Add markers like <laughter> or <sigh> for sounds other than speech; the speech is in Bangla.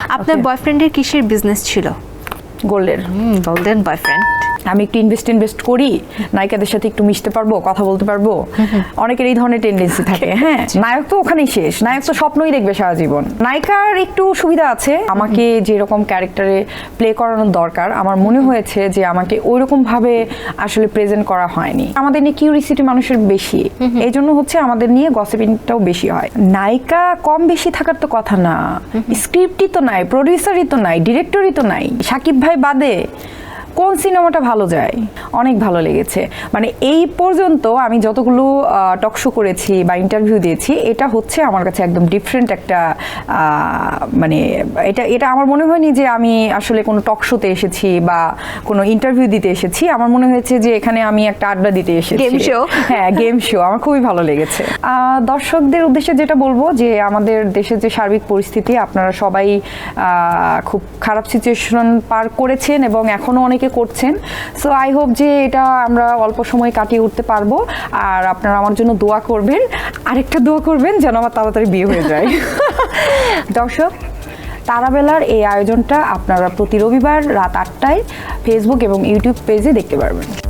আপনার বয়ফ্রেন্ডের কিসের বিজনেস ছিল? গোল্ডের গোল্ডেন বয়ফ্রেন্ড আমি একটু ইনভেস্ট ইনভেস্ট করি নায়িকাদের সাথে একটু মিশতে পারব কথা বলতে পারব। অনেকের এই ধরনের টেন্ডেন্সি থাকে। <laughs> হ্যাঁ নায়ক তো ওখানেই শেষ। নায়ক তো স্বপ্নই দেখবে সারা জীবন। নায়িকার একটু সুবিধা আছে। আমাকে যেরকম ক্যারেক্টারে প্লে করানোর দরকার আমার মনে হয়েছে যে আমাকে ওইরকম ভাবে আসলে প্রেজেন্ট করা হয়নি। আমাদের নিয়ে কিউরিসিটি মানুষের বেশি। এই জন্য হচ্ছে আমাদের নিয়ে গসিপিংটাও বেশি হয়। নায়িকা কম বেশি থাকার তো কথা না। স্ক্রিপ্টই তো নাই প্রডিউসারই তো নাই ডিরেক্টরই তো নাই। সাকিব ভাই বাদে কোন সিনেমাটা ভালো যায়? অনেক ভালো লেগেছে। মানে এই পর্যন্ত আমি যতগুলো টক শো করেছি বা ইন্টারভিউ দিয়েছি এটা হচ্ছে আমার কাছে একদম ডিফারেন্ট একটা মানে এটা এটা আমার মনে হয়নি যে আমি আসলে কোনো টক শোতে এসেছি বা কোনো ইন্টারভিউ দিতে এসেছি। আমার মনে হয়েছে যে এখানে আমি একটা আড্ডা দিতে এসেছি। গেম শো হ্যাঁ গেম শো আমার খুবই ভালো লেগেছে। দর্শকদের উদ্দেশ্যে যেটা বলব যে আমাদের দেশের যে সার্বিক পরিস্থিতি আপনারা সবাই খুব খারাপ সিচুয়েশন পার করেছেন এবং এখনও অনেকে করছেন। সো আই হোপ যে এটা আমরা অল্প সময় কাটিয়ে উঠতে পারব। আর আপনারা আমার জন্য দোয়া করবেন। আরেকটা দোয়া করবেন যেন আমার তাড়াতাড়ি বিয়ে হয়ে যায়। <laughs> দর্শক, তারাবেলার এই আয়োজনটা আপনারা প্রতি রবিবার রাত আটটায় ফেসবুক এবং ইউটিউব পেজে দেখতে পারবেন।